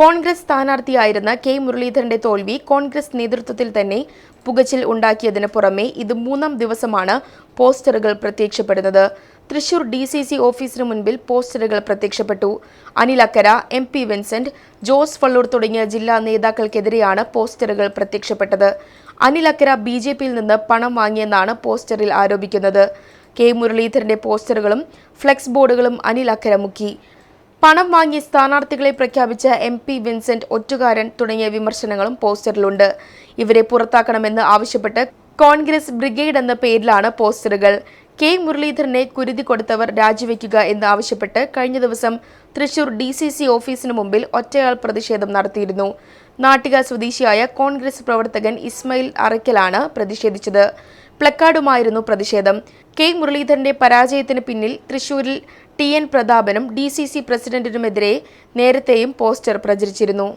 Congress സ്ഥാനാർത്ഥിയായിരുന്ന K മുരളീധരന്റെ തോൽവി കോൺഗ്രസ് നേതൃത്വത്തിൽ തന്നെ പുകച്ചിൽ ഉണ്ടാക്കിയതിന് പുറമെ ഇത് മൂന്നാം ദിവസമാണ് പോസ്റ്ററുകൾ പ്രത്യക്ഷപ്പെടുന്നത്. തൃശൂർ ഡി സി സി ഓഫീസിന് മുൻപിൽ പോസ്റ്ററുകൾ പ്രത്യക്ഷപ്പെട്ടു. Anil Akkara M P Vincent Jose ഫള്ളൂർ തുടങ്ങിയ ജില്ലാ നേതാക്കൾക്കെതിരെയാണ് പോസ്റ്ററുകൾ പ്രത്യക്ഷപ്പെട്ടത്. അനിൽ അക്കര ബി ജെ പിയിൽ നിന്ന് പണം വാങ്ങിയെന്നാണ് പോസ്റ്ററിൽ ആരോപിക്കുന്നത്. കെ മുരളീധരന്റെ പോസ്റ്ററുകളും ഫ്ലെക്സ് ബോർഡുകളും അനിൽ അക്കര മുക്കി. പണം വാങ്ങി സ്ഥാനാർത്ഥികളെ പ്രഖ്യാപിച്ച എം പി വിൻസെന്റ് ഒറ്റുകാരൻ തുടങ്ങിയ വിമർശനങ്ങളും പോസ്റ്ററിലുണ്ട്. ഇവരെ പുറത്താക്കണമെന്ന് ആവശ്യപ്പെട്ട് കോൺഗ്രസ് ബ്രിഗേഡ് എന്ന പേരിലാണ് പോസ്റ്ററുകൾ. കെ മുരളീധരനെ കുരുതി കൊടുത്തവർ രാജിവെക്കുക എന്ന് ആവശ്യപ്പെട്ട് കഴിഞ്ഞ ദിവസം തൃശൂർ ഡി സി സി ഓഫീസിന് മുമ്പിൽ ഒറ്റയാൾ പ്രതിഷേധം നടത്തിയിരുന്നു. നാട്ടിക സ്വദേശിയായ കോൺഗ്രസ് പ്രവർത്തകൻ ഇസ്മയിൽ അറയ്ക്കലാണ് പ്രതിഷേധിച്ചത്. പ്ലക്കാർഡുമായിരുന്നു പ്രതിഷേധം. കെ മുരളീധരന്റെ പരാജയത്തിന് പിന്നിൽ തൃശൂരിൽ ടി എൻ പ്രതാപനും ഡി സി സി പ്രസിഡന്റിനുമെതിരെ നേരത്തെയും പോസ്റ്റർ പ്രചരിച്ചിരുന്നു.